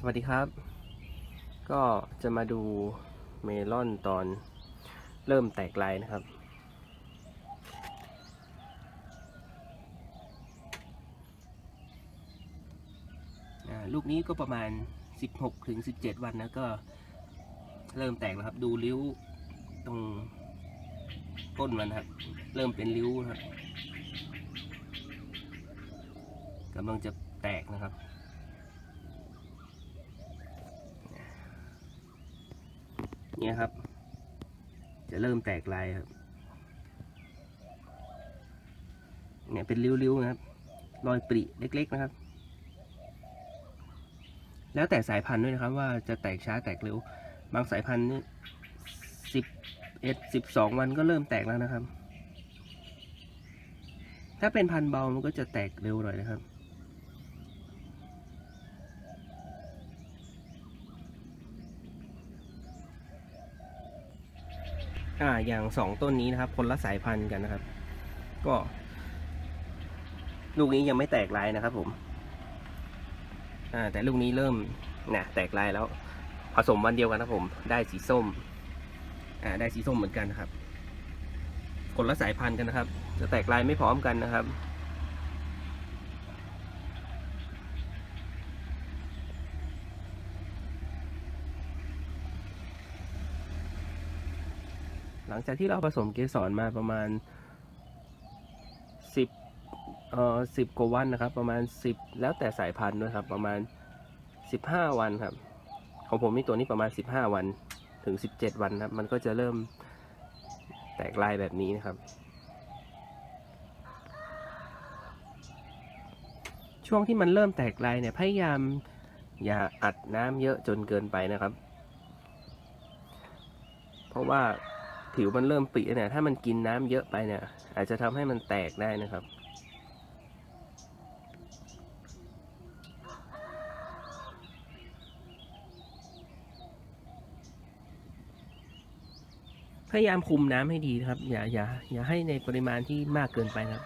สวัสดีครับ ก็จะมาดูเมลอนตอนเริ่มแตกลายนะครับ ลูกนี้ก็ประมาณ 16ถึง17 วันนะก็เริ่มแตกแล้วครับ ดูริ้วตรงต้นมันครับ เริ่มเป็นริ้วนะครับกำลังจะแตกนะครับ นี่ยครับ จะเริ่มแตกลายครับ เนี่ยเป็นริ้วๆนะครับ รอยปริเล็ก ๆ นะครับ แล้วแต่สายพันธุ์ด้วยนะครับ ว่าจะแตกช้าแตกเร็ว บางสายพันธุ์นี่สิบเอ็ดสิบสองวันก็เริ่มแตกแล้วนะครับ ถ้าเป็นพันธุ์เบามันก็จะแตกเร็วหน่อยนะครับ อ่าอย่างสองต้นนี้นะครับ คนละสายพันธุ์กันนะครับ ก็ ลูกนี้ยังไม่แตกลายนะครับ ผม อ่า แต่ลูกนี้เริ่มนะแตกลายแล้ว ผสมวันเดียวกันนะผม ได้สีส้ม อ่า ได้สีส้มเหมือนกันนะครับ คนละสายพันธุ์กันนะครับ จะแตกลายไม่พร้อมกันนะครับ หลังจากที่เราผสมเกสรมาประมาณสิบเอ่อสิบกว่าวันนะครับ ประมาณสิบแล้วแต่สายพันธุ์ด้วยครับ ประมาณสิบห้าวันครับ ของผมนี่ตัวนี้ประมาณสิบห้าวันถึงสิบเจ็ดวันครับ มันก็จะเริ่มแตกลายแบบนี้นะครับ ช่วงที่มันเริ่มแตกลายเนี่ยพยายามอย่าอัดน้ำเยอะจนเกินไปนะครับ เพราะว่า ผิวมันเริ่มปริเนี่ยถ้ามันกินน้ำเยอะไปเนี่ย อาจจะทำให้มันแตกได้นะครับ พยายามคุมน้ำให้ดีครับ อย่าอย่าอย่าให้ในปริมาณที่มากเกินไปนะครับ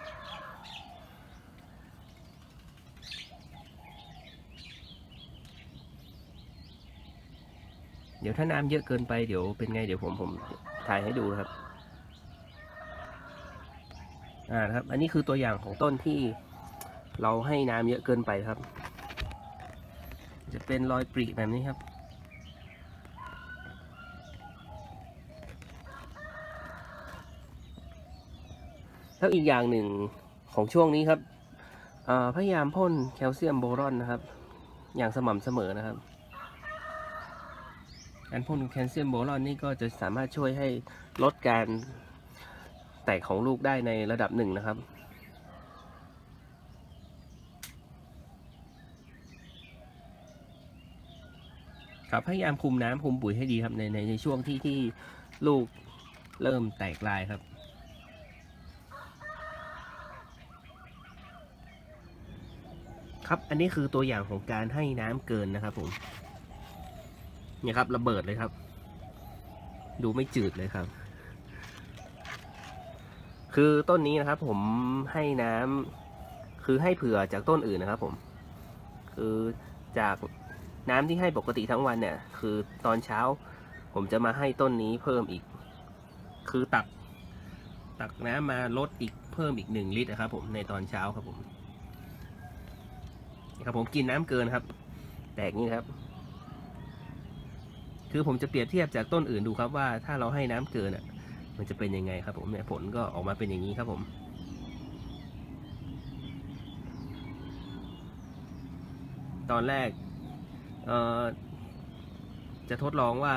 เดี๋ยวถ้าน้ำเยอะเกินไปเดี๋ยวเป็นไงเดี๋ยวผมผมถ่ายให้ดูนะครับ อ่าครับ อันนี้คือตัวอย่างของต้นที่เราให้น้ำเยอะเกินไปครับ จะเป็นรอยปริแบบนี้ครับ แล้วอีกอย่างหนึ่งของช่วงนี้ครับพยายามพ่นแคลเซียมโบรอนนะครับ อย่างสม่ำเสมอนะครับ การพ่นแคลเซียมโบรอนนี่ก็จะสามารถช่วยให้ลดการแตกของลูกได้ในระดับหนึ่งนะครับครับพยายามคุมน้ำคุมปุ๋ยให้ดีครับในในในช่วงที่ที่ลูกเริ่มแตกลายครับ ครับอันนี้คือตัวอย่างของการให้น้ำเกินนะครับผม นี่ครับระเบิดเลยครับ ดูไม่จืดเลยครับ คือต้นนี้นะครับ ผมให้น้ำคือให้เผื่อจากต้นอื่นนะครับ ผม คือจากน้ำที่ให้ปกติทั้งวันเนี่ย คือตอนเช้า ผมจะมาให้ต้นนี้เพิ่มอีก คือตัก ตักน้ำมาลดอีกเพิ่มอีกหนึ่งลิตรนะครับ ผมในตอนเช้าครับผมนี่ครับผมกินน้ำเกินครับ แตกนี่ครับ คือผมจะเปรียบเทียบจากต้นอื่นดูครับว่าถ้าเราให้น้ำเกินอะ มันจะเป็นยังไงครับผมเนี่ยผลก็ออกมาเป็นอย่างนี้ครับผมตอนแรกเอ่อจะทดลองว่า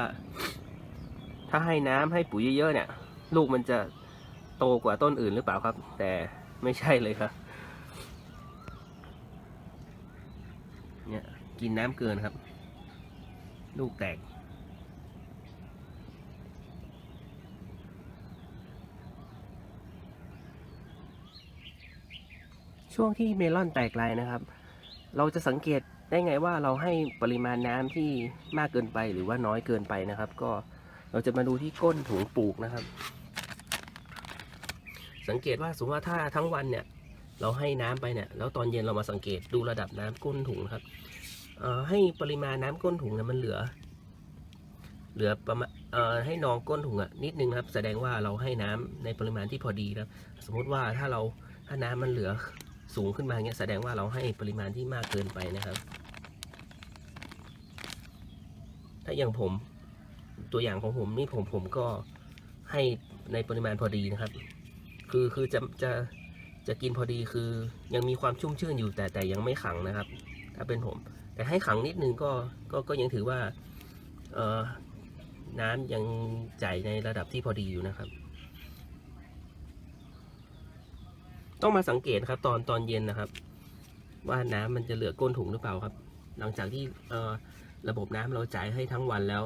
ถ้าให้น้ำให้ปุ๋ยเยอะๆเนี่ย ลูกมันจะโตกว่าต้นอื่นหรือเปล่าครับ แต่ไม่ใช่เลยครับเนี่ยกินน้ำเกินครับ ลูกแตก ช่วงที่เมลอนแตกลายนะครับ เราจะสังเกตได้ไงว่าเราให้ปริมาณน้ำที่มากเกินไปหรือว่าน้อยเกินไปนะครับ ก็เราจะมาดูที่ก้นถุงปลูกนะครับ สังเกตว่าสมมติว่าถ้าทั้งวันเนี่ย เราให้น้ำไปเนี่ย แล้วตอนเย็นเรามาสังเกตดูระดับน้ำก้นถุงครับให้ปริมาณน้ำก้นถุงเนี่ยมันเหลือ เหลือประมาณให้นองก้นถุงอะนิดนึงครับ แสดงว่าเราให้น้ำในปริมาณที่พอดีครับ สมมุติว่าถ้าเราถ้าน้ำมันเหลือ สูงขึ้นมาเงี้ยแสดงว่าเราให้ปริมาณที่มากเกินไปนะครับ ถ้าอย่างผมตัวอย่างของผมนี่ผมผมก็ให้ในปริมาณพอดีนะครับ คือคือจะจะจะกินพอดีคือยังมีความชุ่มชื่นอยู่แต่แต่ยังไม่ขังนะครับ ถ้าเป็นผม แต่ให้ขังนิดนึงก็ก็ก็ยังถือว่าเออน้ำยังจ่ายในระดับที่พอดีอยู่นะครับ ต้องมาสังเกตครับ ตอนตอนเย็นนะครับ ว่าน้ำมันจะเหลือก้นถุงหรือเปล่าครับ หลังจากที่เอ่อระบบน้ำเราจ่ายให้ทั้งวันแล้ว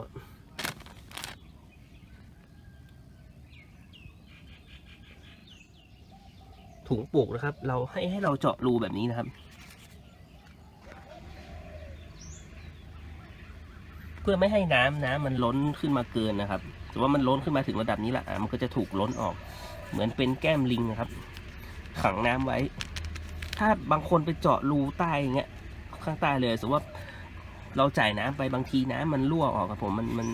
ถุงปลูกนะครับ เราให้ให้เราเจาะรูแบบนี้นะครับ เพื่อไม่ให้น้ำน้ำมันล้นขึ้นมาเกินนะครับแต่ว่ามันล้นขึ้นมาถึงระดับนี้แหละมันก็จะถูกล้นออก เหมือนเป็นแก้มลิงนะครับ ขังน้ำไว้ ถ้าบางคนไปเจาะรูใต้อย่างเงี้ยข้างใต้เลยสมมติว่าเราจ่ายน้ำไปบางทีน้ำมันรั่วออกครับผมมันมัน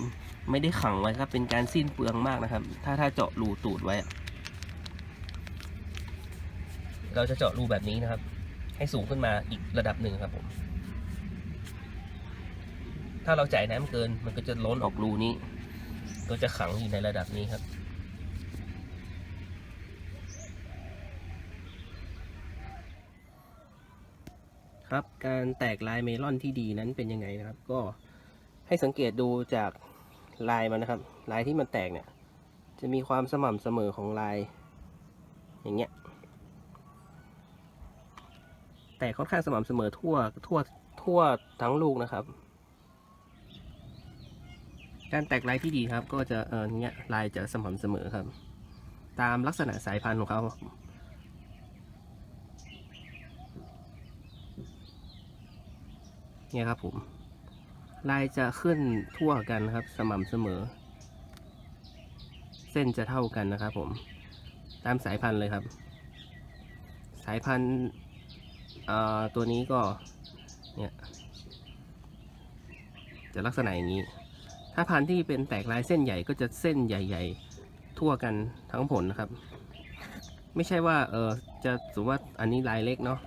ไม่ได้ขังไว้ครับ เป็นการสิ้นเปลืองมากนะครับ ถ้าถ้าเจาะรูตูดไว้ เราจะเจาะรูแบบนี้นะครับ ให้สูงขึ้นมาอีกระดับหนึ่งครับผม ถ้าเราจ่ายน้ำเกินมันก็จะล้นออกรูนี้ ก็จะขังอยู่ในระดับนี้ครับ ครับ การแตกลายเมลอนที่ดีนั้นเป็นยังไงนะครับ ก็ให้สังเกตดูจากลายมันนะครับ ลายที่มันแตกเนี่ย จะมีความสม่ำเสมอของลาย อย่างเงี้ย แตกค่อนข้างสม่ำเสมอทั่วทั่วทั่วทั้งลูกนะครับ การแตกลายที่ดีครับ ก็จะเออเนี้ยลายจะสม่ำเสมอครับ ตามลักษณะสายพันธุ์ของเขา เนี่ยครับผม ลายจะขึ้นทั่วกันนะครับ สม่ำเสมอ เส้นจะเท่ากันนะครับผม ตามสายพันธุ์เลยครับ สายพันธุ์ตัวนี้ก็เนี่ยจะลักษณะอย่างนี้ ถ้าพันธุ์ที่เป็นแตกลายเส้นใหญ่ก็จะเส้นใหญ่ ๆ ทั่วกันทั้งผลนะครับ ไม่ใช่ว่าเออจะสมมติว่าอันนี้ลายเล็กเนาะ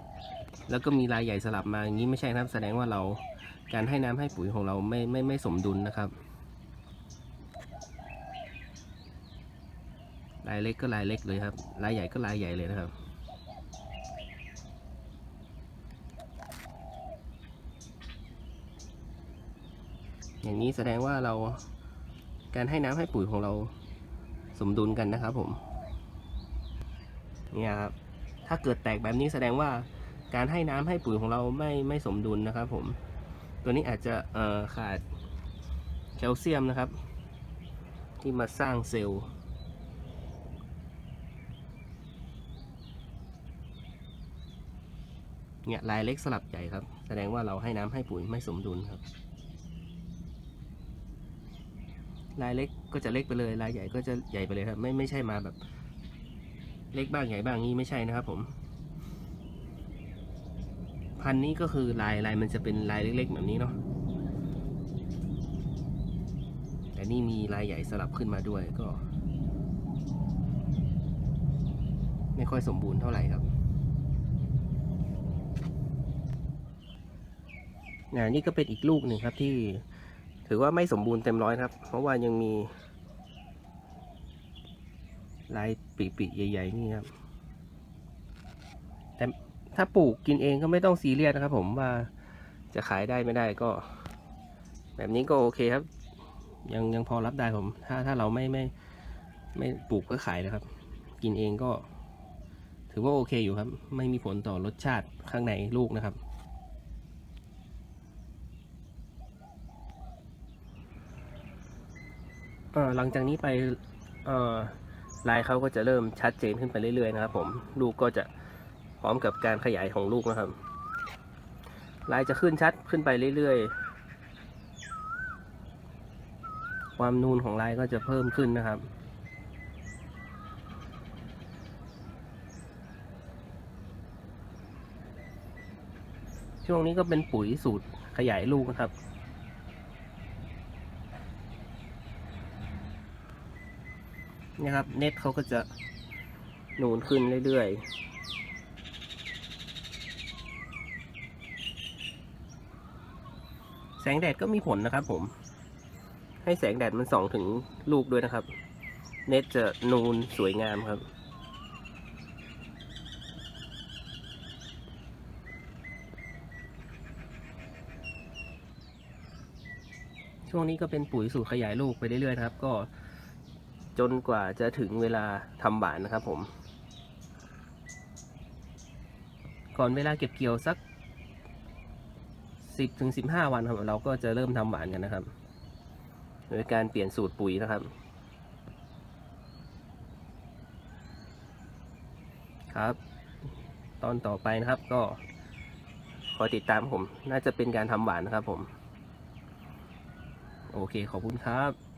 แล้วก็มีลายใหญ่สลับมาอย่างนี้ไม่ใช่นะครับแสดงว่าเราการให้น้ำให้ปุ๋ยของเราไม่ไม่ไม่สมดุลนะครับลายเล็กก็ลายเล็กเลยครับลายใหญ่ก็ลายใหญ่เลยนะครับอย่างนี้แสดงว่าเราการให้น้ำให้ปุ๋ยของเราสมดุลกันนะครับผมเนี่ยครับถ้าเกิดแตกแบบนี้แสดงว่า การให้น้ำให้ปุ๋ยของเราไม่ไม่สมดุลนะครับ ผม ตัวนี้อาจจะเอ่อขาดแคลเซียมนะครับ ที่มาสร้างเซลล์เนี่ยลายเล็กสลับใหญ่ครับ แสดงว่าเราให้น้ำให้ปุ๋ยไม่สมดุลครับ ลายเล็กก็จะเล็กไปเลยลายใหญ่ก็จะใหญ่ไปเลยครับ ไม่ไม่ใช่มาแบบ เล็กบ้างใหญ่บ้างนี้ไม่ใช่นะครับผม พันนี้ก็คือลายลายมันจะเป็นลายเล็กๆ แบบนี้เนาะแต่นี่มีลายใหญ่สลับขึ้นมาด้วยก็ ไม่ค่อยสมบูรณ์เท่าไหร่ครับนะนี่ก็เป็นอีกลูกหนึ่งครับที่ถือว่าไม่สมบูรณ์เต็มร้อยครับ เพราะว่ายังมีลายปีๆใหญ่ ๆ นี่ครับ ถ้าปลูกกินเองก็ไม่ต้องซีเรียสนะครับ ผมว่าจะขายได้ไม่ได้ก็ แบบนี้ก็โอเคครับ ยังยังพอรับได้ผม ถ้าถ้าเราไม่ไม่ไม่ปลูกเพื่อขายนะครับ กินเองก็ ถือว่าโอเคอยู่ครับ ไม่มีผลต่อรสชาติข้างในลูกนะครับหลังจากนี้ไปลายเขาก็จะเริ่มชัดเจนขึ้นไปเรื่อยๆนะครับผม ลูกก็จะ พร้อมกับการขยายของลูกนะครับ ลายจะขึ้นชัดขึ้นไปเรื่อยๆ ความนูนของลายก็จะเพิ่มขึ้นนะครับช่วงนี้ก็เป็นปุ๋ยสูตรขยายลูกนะครับ นี่ครับเน็ตเขาก็จะนูนขึ้นเรื่อยๆ แส งแดดก็มีผลนะครับผม ให้แสงแดดมันส่องถึงลูกด้วยนะครับ เน็ตจะนูนสวยงามครับ ช่วงนี้ก็เป็นปุ๋ยสูตรขยายลูกไปเรื่อยๆครับ ก็จนกว่าจะถึงเวลาทำหวานนะครับผม ก่อนเวลาเก็บเกี่ยวสัก สิบถึงสิบห้าวันครับเราก็จะเริ่มทำหวานกันนะครับ โดยการเปลี่ยนสูตรปุ๋ยนะครับ ครับ ตอนต่อไปนะครับก็คอยติดตามผม น่าจะเป็นการทำหวานนะครับผม โอเคขอบคุณครับ